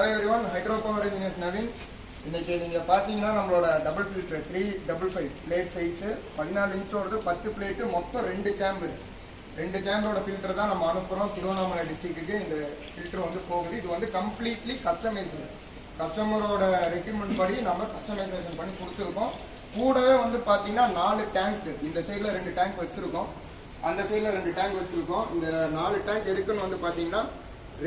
Hello everyone hydro power engineers Naveen இன்னைக்கு நீங்கள் பார்த்தீங்கன்னா நம்மளோட double filter three double five blade size பதினாலு இன்ச்சோடது பத்து பிளேட்டு மொத்தம் ரெண்டு சேம்பர் ரெண்டு சேம்பரோட ஃபில்டர் தான் நம்ம அனுப்புகிறோம் திருவண்ணாமலை டிஸ்ட்ரிக்ட்டுக்கு இந்த ஃபில்டர் வந்து போகுது. இது வந்து கம்ப்ளீட்லி கஸ்டமைஸ்டு கஸ்டமரோட ரெக்யூர்மெண்ட் படி நம்ம கஸ்டமைசேஷன் பண்ணி கொடுத்துருக்கோம். கூடவே வந்து பார்த்தீங்கன்னா நாலு டேங்க் இந்த சைடில் ரெண்டு டேங்க் வச்சுருக்கோம். அந்த சைடில் ரெண்டு டேங்க் வச்சுருக்கோம். இந்த நாலு டேங்க் எதுக்குன்னு வந்து பார்த்தீங்கன்னா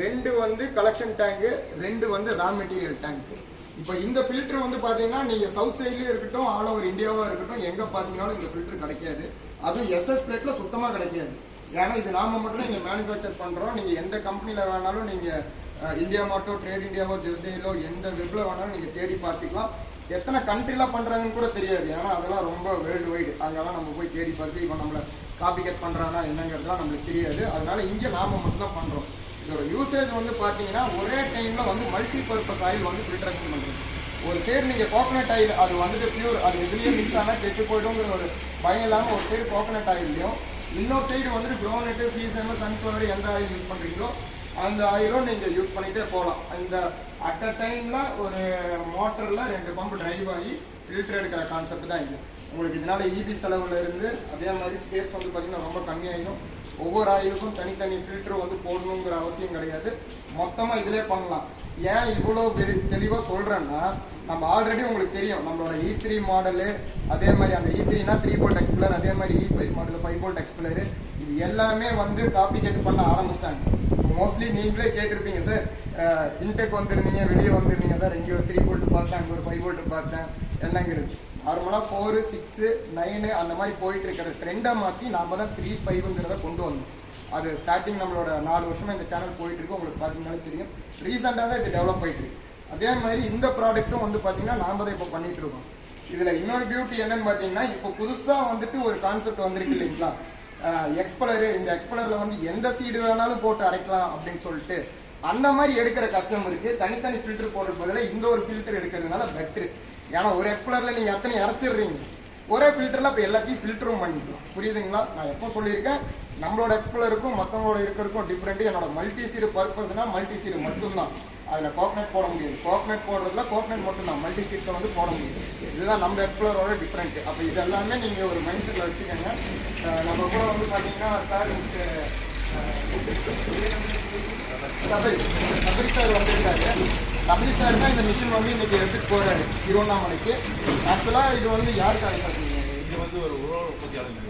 ரெண்டு வந்து கலெக்ஷன் டேங்கு ரெண்டு வந்து ரா மெட்டீரியல் டேங்க் இப்போ இந்த ஃபில்டர் வந்து பார்த்தீங்கன்னா நீங்கள் சவுத் சைட்லேயும் இருக்கட்டும் ஆல் ஓவர் இந்தியாவாக இருக்கட்டும் எங்கே பார்த்தீங்கன்னாலும் இந்த ஃபில்டர் கிடைக்காது. அதுவும் எஸ்எஸ் பிளேட்டில் சுத்தமாக கிடைக்காது. ஏன்னா இது நாம மட்டும் நீங்கள் மேனுஃபேக்சர் பண்ணுறோம் நீங்கள் எந்த கம்பெனியில் வேணாலும் நீங்கள் இந்தியா மாட்டோ ட்ரேட் இந்தியாவோ ஜெஸ்டேலோ எந்த வெப்பில் வேணாலும் நீங்கள் தேடி பார்த்துக்கலாம். எத்தனை கண்ட்ரிலாம் பண்ணுறாங்கன்னு கூட தெரியாது. ஏன்னா அதெல்லாம் ரொம்ப வேர்ல்டு வைடு அதெல்லாம் நம்ம போய் தேடி பார்த்து இப்போ நம்மளை காப்பி கட் பண்ணுறானா என்னங்கிறதுலாம் நம்மளுக்கு தெரியாது. அதனால இங்கே நாம மட்டும் தான் பண்ணுறோம் இதோட யூசேஜ் வந்து பார்த்தீங்கன்னா ஒரே டைமில் வந்து மல்டி பர்பஸ் ஆயில் வந்து ஃபில்ட்ரேஷன் பண்ணுறது ஒரு சைடு நீங்கள் கோகனட் ஆயில் அது வந்துட்டு பியூர் அது எதுலேயே மிக்ஸ் ஆனால் கெட்டு போய்டுங்கிற ஒரு பயம் இல்லாமல் ஒரு சைடு கோகனட் ஆயில்லையும் இன்னொரு சைடு வந்துட்டு க்ரோனட்டு சீசன் சன்ஃப்ளவர் எந்த ஆயில் யூஸ் பண்ணுறீங்களோ அந்த ஆயிலும் நீங்கள் யூஸ் பண்ணிகிட்டே போகலாம். இந்த அட் அ டைமில் ஒரு மோட்டரில் ரெண்டு பம்ப் டிரைவ் ஆகி ஃபில்டர் எடுக்கிற கான்செப்ட் தான் இது. உங்களுக்கு இதனால் இபி செலவில் இருந்து அதே மாதிரி ஸ்பேஸ் வந்து பார்த்திங்கன்னா ரொம்ப கம்மியாயிடும். ஒவ்வொரு ஆயிலுக்கும் தனித்தனி ஃபில்டர் வந்து போடணுங்கிற அவசியம் கிடையாது. மொத்தமாக இதிலே பண்ணலாம். ஏன் இவ்வளோ தெளிவாக சொல்கிறேன்னா நம்ம ஆல்ரெடி உங்களுக்கு தெரியும். நம்மளோட இ த்ரீ மாடலு அதே மாதிரி அந்த இ த்ரீனா த்ரீ போல்ட் எக்ஸ்பிளர் அதே மாதிரி E five model five bolt expeller இது எல்லாமே வந்து காப்பிகேட் பண்ண ஆரம்பிச்சிட்டாங்க. மோஸ்ட்லி நீங்களே கேட்டிருப்பீங்க சார் இன்டெக் வந்திருந்தீங்க வெளியே வந்திருந்தீங்க சார். இங்கே ஒரு த்ரீ போல்ட்டு பார்த்தேன் அங்கே ஒரு ஃபைவ் போல்ட்டு பார்த்தேன். என்னங்கிறது. நார்மலாக ஃபோரு சிக்ஸு நைனு அந்த மாதிரி போயிட்டு இருக்கிற ட்ரெண்டை மாற்றி நாம தான் த்ரீ ஃபைவ்ங்கிறத கொண்டு வந்தோம் அது ஸ்டார்டிங் நம்மளோட நாலு வருஷமாக இந்த சேனல் போயிட்டு இருக்கு. உங்களுக்கு பார்த்தீங்கன்னாலே தெரியும். ரீசெண்டாக தான் இது டெவலப் ஆயிட்டு இருக்கு. அதே மாதிரி இந்த ப்ராடக்ட்டும் வந்து பார்த்தீங்கன்னா நாம் தான் இப்போ பண்ணிட்டு இருக்கோம். இதில் இன்னொரு பியூட்டி என்னன்னு பார்த்தீங்கன்னா இப்போ புதுசாக வந்துட்டு ஒரு கான்செப்ட் வந்திருக்கு இல்லைங்களா? எக்ஸ்பலரு இந்த எக்ஸ்பலரில் வந்து எந்த சீடு வேணாலும் போட்டு அரைக்கலாம் அப்படின்னு சொல்லிட்டு அந்த மாதிரி எடுக்கிற கஸ்டமருக்கு தனித்தனி ஃபில்டர் போடுறது பதிலாக இந்த ஒரு ஃபில்டர் எடுக்கிறதுனால பெட்ரு ஏன்னா ஒரு எக்ஸ்பிளரில் நீங்கள் எத்தனை இறச்சிடுறீங்க ஒரே ஃபில்டரில் இப்போ எல்லாத்தையும் ஃபில்டரும் பண்ணிக்கலாம். புரியுதுங்களா? நான் எப்போ சொல்லியிருக்கேன்? நம்மளோட எக்ஸ்பிளருக்கும் மற்றவங்களோட இருக்கிறதுக்கும் டிஃப்ரெண்ட்டு என்னோட மல்டி சீடு பர்பஸ்னால் மல்டி சீடு மட்டும்தான். அதில் கோகனட் போட முடியாது. கோகனட் போடுறதுல கோகனட் மட்டும்தான். மல்டி சீட்ஸை வந்து போட முடியாது. இதுதான் நம்ம எக்ஸ்ப்ளரோட டிஃப்ரெண்ட் அப்போ இது எல்லாமே நீங்கள் ஒரு மைண்ட் செட்டில் வச்சுக்கோங்க. நம்ம கூட வந்து பார்த்தீங்கன்னா சார் சபரி. சபரி சார் வந்திருக்காரு. சபரி சார் தான் இந்த மிஷின் வந்து இன்னைக்கு எடுத்துகிட்டு போகிறாரு திருவண்ணாமலைக்கு. ஆக்சுவலாக இது வந்து யாருக்காக சார் இது வந்து ஒரு உழவு உற்பத்தியாளர்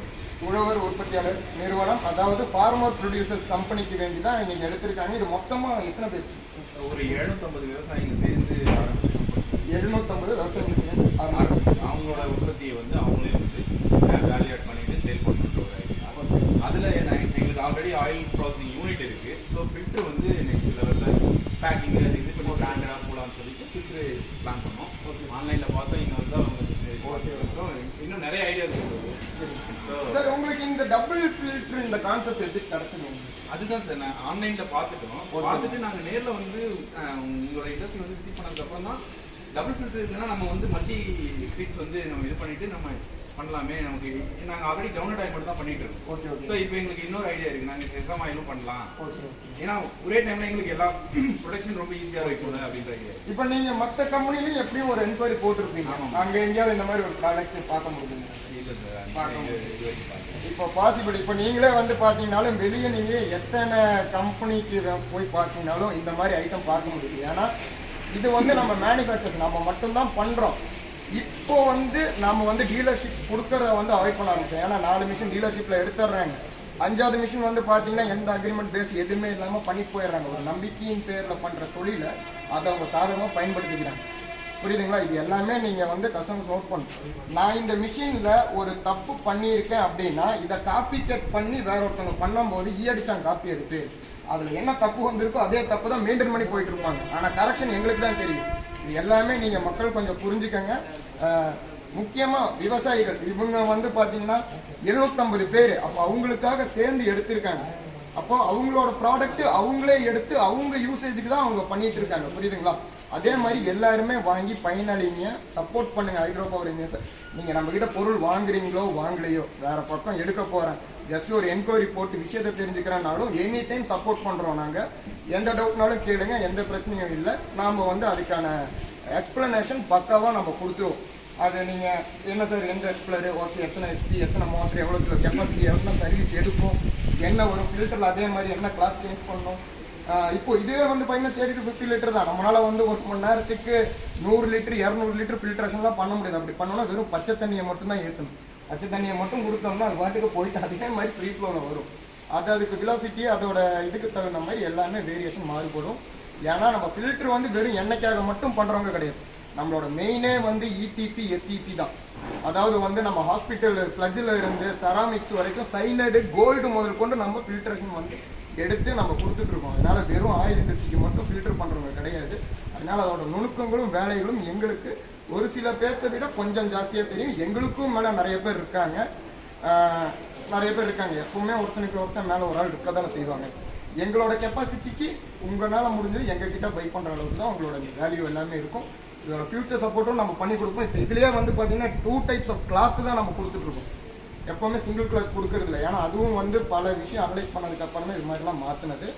உழவர் உற்பத்தியாளர் நிறுவனம். அதாவது ஃபார்மர் ப்ரொடியூசர்ஸ் கம்பெனிக்கு வேண்டி தான் இன்னைக்கு எடுத்திருக்காங்க. இது மொத்தமாக எத்தனை பேர்? ஒரு எழுநூத்தம்பது விவசாயிங்க சேர்ந்து எழுநூத்தம்பது விவசாயம் சேர்ந்து அவங்களோட உற்பத்தியை வந்து அவங்களே வந்து வேல்யூட் பண்ணிட்டு சேல் பண்ணிட்டு ஒரு idea. அதுல என்ன- எங்களுக்கு ஆல்ரெடி ஆயில் ப்ராசஸிங் யூனிட் இருக்கு ஸோ ஃபில்டர் வந்து நெக்ஸ்ட் லெவலில் பேக்கிங் அது இது பண்ணி பிராண்டடாக போகலான்னு ஃபில்டர் பிளான் பண்ணோம் ஆன்லைனில் பார்த்தோம் இங்கே வந்து அவங்க இன்னும் நிறைய ஐடியாஸ் இருக்குது சார் உங்களுக்கு இந்த டபுள் ஃபில்டர் இந்த கான்செப்ட் எப்படி கிடைச்சது உங்களுக்கு? அதுதான் சார் நான் ஆன்லைன்ல பார்த்துட்டோம். பார்த்துட்டு நாங்க நேர்ல வந்து உங்களோட இண்டஸ்ட்ரி வந்து விசிட் பண்ணதுக்கு அப்புறம் தான் டபுள் ஃபில்டர் இருக்குன்னா நம்ம வந்து மல்டி சீட்ஸ் வந்து நம்ம இது பண்ணிட்டு நம்ம பண்ணலாமே நமக்கு. நாங்க ஆல்ரெடி கிரவுண்ட் ஆயில் மட்டும் தான் பண்ணிட்டு இருக்கோம். ஓகே ஓகே ஸோ இப்போ எங்களுக்கு இன்னொரு ஐடியா இருக்கு. நாங்க செசம் ஆயிலும் பண்ணலாம். ஓகே ஏன்னா ஒரே டைம்ல எங்களுக்கு எல்லா ப்ரொடக்ஷன் ரொம்ப ஈஸியா இருக்கும்ல அப்படின்ற ஐடியா இப்போ நீங்க மத்த கம்பெனிலையும் எப்படியும் ஒரு என்கொயரி போட்டிருப்பீங்க. அங்க எங்கேயாவது இந்த மாதிரி ஒரு ப்ராடக்ட் பார்க்க முடியுங்க இல்லை சார் பார்க்க பார்க்கல. இப்போ பாசிபிள் இப்போ நீங்களே வந்து பார்த்தீங்கனாலும் வெளியே நீங்கள் எத்தனை கம்பெனிக்கு போய் பார்த்தீங்கனாலும் இந்த மாதிரி ஐட்டம் பார்க்க முடியுது. ஏன்னா இது வந்து நம்ம மேனுஃபேக்சர்ஸ் நம்ம மட்டும்தான் பண்ணுறோம் இப்போ வந்து நம்ம வந்து டீலர்ஷிப் கொடுக்கறத வந்து அவாய்ட் பண்ண ஆரம்பிச்சோம் ஏன்னா நாலு மிஷின் டீலர்ஷிப்பில் எடுத்துடுறாங்க. அஞ்சாவது மிஷின் வந்து பார்த்தீங்கன்னா எந்த அக்ரிமெண்ட் பேஸ் எதுவுமே இல்லாமல் பண்ணி போயிடுறாங்க. ஒரு நம்பிக்கையின் பேரில் பண்ணுற தொழிலை அதை அவங்க சாதகமாக பயன்படுத்திக்கிறாங்க. புரியுதுங்களா? இது எல்லாமே நீங்கள் வந்து கஸ்டமர்ஸ் நோட் பண்ணணும். நான் இந்த மிஷினில் ஒரு தப்பு பண்ணியிருக்கேன் அப்படின்னா இதை காப்பி கட் பண்ணி வேற ஒருத்தவங்க பண்ணும்போது ஈ அடிச்சாங்க காப்பி அது பேர் அதில் என்ன தப்பு வந்திருக்கோ அதே தப்பு தான் மெயின்டைன் பண்ணி போயிட்டு இருப்பாங்க. ஆனால் கரெக்ஷன் எங்களுக்கு தான் தெரியும். இது எல்லாமே நீங்கள் மக்கள் கொஞ்சம் புரிஞ்சுக்கங்க. முக்கியமாக விவசாயிகள். இவங்க வந்து பார்த்தீங்கன்னா எழுநூத்தம்பது பேர். அப்போ அவங்களுக்காக சேர்ந்து எடுத்திருக்காங்க. அப்போ அவங்களோட ப்ராடக்ட் அவங்களே எடுத்து அவங்க யூசேஜுக்கு தான் அவங்க பண்ணிட்டு இருக்காங்க. புரியுதுங்களா? அதே மாதிரி எல்லாருமே வாங்கி பயனடைங்க. சப்போர்ட் பண்ணுங்க ஹைட்ரோ பவர் இன்வெஸ்டர் நீங்க நம்ம கிட்ட பொருள் வாங்குறீங்களோ வாங்கலையோ வேற பக்கம் எடுக்க போறேன். ஜஸ்ட் ஒரு என்கொயரி போட்டு விஷயத்தை தெரிஞ்சுக்கிறனாலும் எனி டைம் சப்போர்ட் பண்ணுறோம் நாங்கள் எந்த டவுட்னாலும் கேளுங்க எந்த பிரச்சனையும் இல்லை. நாம் வந்து அதுக்கான எக்ஸ்பிளனேஷன் பக்காவாக நம்ம கொடுத்துருவோம். அது நீங்கள் என்ன சார் எந்த எக்ஸ்பிளரு ஓகே எத்தனை ஹெச்பி எத்தனை மோட்டர் எவ்வளோ கிலோ கெப்பாசிட்டி எவ்வளோ சர்வீஸ் எடுக்கும் என்ன ஒரு ஃபில்டரில் அதே மாதிரி என்ன கிளாத் சேஞ்ச் பண்ணணும்? இப்போ இதுவே வந்து பார்த்தீங்கன்னா தேர்ட்டி டு ஃபிஃப்டி லிட்டர் தான். நம்மளால வந்து ஒரு மணி நேரத்துக்கு நூறு லிட்டர் இரநூறு லிட்டர் ஃபில்ட்ரேஷன்லாம் பண்ண முடியாது. அப்படி பண்ணோம்னா வெறும் பச்சை தண்ணியை மட்டும் தான் ஏற்றணும் பச்சை தண்ணியை மட்டும் கொடுத்தோம்னா அது பாட்டுக்கு போயிட்டு அதே மாதிரி ஃப்ரீ ஃப்ளோவில் வரும். அது அதுக்கு விலாசிட்டி அதோட இதுக்கு தகுந்த மாதிரி எல்லாமே வேரியேஷன் மாறுபடும். ஏன்னா நம்ம ஃபில்டர் வந்து வெறும் எண்ணெய்க்காக மட்டும் பண்ணுறவங்க கிடையாது. நம்மளோட மெயினே வந்து இடிபி எஸ்டிபி தான். அதாவது வந்து நம்ம ஹாஸ்பிட்டல் ஸ்லஜ்ஜில் இருந்து செராமிக்ஸ் வரைக்கும் சைனடு கோல்டு முதல் கொண்டு நம்ம ஃபில்ட்ரேஷன் வந்து எடுத்து நம்ம கொடுத்துட்டு இருக்கோம் அதனால வெறும் ஆயில் இண்டஸ்ட்ரிக்கு மட்டும் ஃபில்டர் பண்ணுறவங்க கிடையாது. அதனால அதோட நுணுக்கங்களும் வேலைகளும் எங்களுக்கு ஒரு சில பேர்த்தை விட கொஞ்சம் ஜாஸ்தியாக தெரியும். எங்களுக்கும் மேலே நிறைய பேர் இருக்காங்க. நிறைய பேர் இருக்காங்க. எப்பவுமே ஒருத்தனுக்கு ஒருத்தன் மேலே ஒரு ஆள் இருக்க தானே செய்வாங்க. எங்களோட கெப்பாசிட்டிக்கு உங்களால் முடிஞ்சது எங்ககிட்ட பை பண்ணுற அளவுக்கு தான் உங்களோட வேல்யூ எல்லாமே இருக்கும். இதோட ஃபியூச்சர் சப்போர்ட்டும் நம்ம பண்ணி கொடுப்போம். இப்போ இதுலேயே வந்து பார்த்தீங்கன்னா டூ டைப்ஸ் ஆஃப் கிளாத்து தான் நம்ம கொடுத்துட்ருக்கோம். எப்போவுமே சிங்கிள் கிளாத் கொடுக்கறது இல்லை ஏன்னா அதுவும் வந்து பல விஷயம் அனலைஸ் பண்ணதுக்கு அப்புறம் இது மாதிரிலாம் மாற்றினது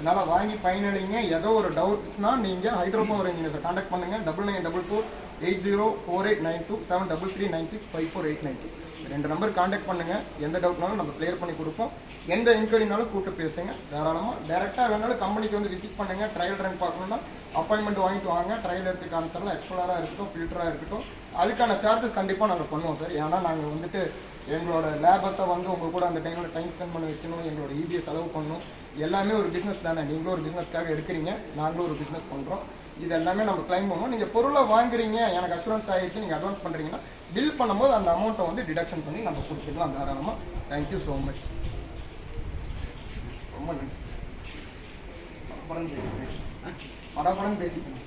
அதனால் வாங்கி பயனடைங்க ஏதோ ஒரு டவுட்னா நீங்கள் ஹைட்ரோ பவர் இன்ஜினியர்ஸை காண்டாக்ட் பண்ணுங்கள் double nine double four eight zero four eight nine two seven double three nine six five four eight nine two ரெண்டு நம்பர் காண்டாக்ட் பண்ணுங்கள் எந்த டவுட்னாலும் நம்ம கிளியர் பண்ணி கொடுப்போம். எந்த என்கொயரினாலும் கூப்பிட்டு பேசுங்க. தாராளமாக டேரெக்டாக வேணாலும் கம்பெனிக்கு வந்து விசிட் பண்ணுங்க. ட்ரையல் ரன் பார்க்கணுன்னா அப்பாயின்மெண்ட் வாங்கிட்டு வாங்க. ட்ரையல் எடுத்து காமிச்சாலும் எக்ஸ்ப்ளோராக இருக்கட்டும் ஃபில்டராக இருக்கட்டும். அதுக்கான சார்ஜஸ் கண்டிப்பாக நாங்கள் பண்ணுவோம் சார் ஏன்னா நாங்கள் வந்துட்டு எங்களோட லேபர்ஸை வந்து உங்கள் கூட அந்த டைமில் டைம் ஸ்பெண்ட் பண்ண வைக்கணும். எங்களோட இபிஎஸ் செலவு பண்ணணும். எல்லாமே ஒரு பிஸ்னஸ் தானே. நீங்களும் ஒரு பிஸ்னஸ்க்காக எடுக்கிறீங்க நாங்களும் ஒரு பிஸ்னஸ் பண்ணுறோம் இது எல்லாமே நம்ம கிளைம் பண்ணுவோம் நீங்கள் பொருளை வாங்குறீங்க எனக்கு அஷூரன்ஸ் ஆகிடுச்சு நீங்கள் அட்வான்ஸ் பண்ணுறீங்கன்னா பில் பண்ணும்போது அந்த அமௌண்ட்டை வந்து டிடக்ஷன் பண்ணி நம்ம கொடுத்துக்கலாம் தாராளமாக தேங்க்யூ ஸோ மச் ரொம்ப நன்றி. படப்படன்னு பேசிக்கிறேன் பேசிக்கிறேன்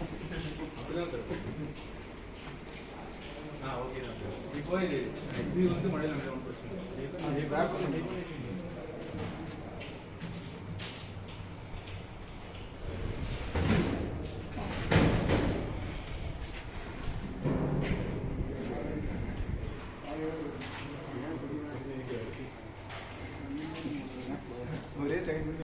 ஓகே தான் சார். இப்போ இது இது வந்து மழையில்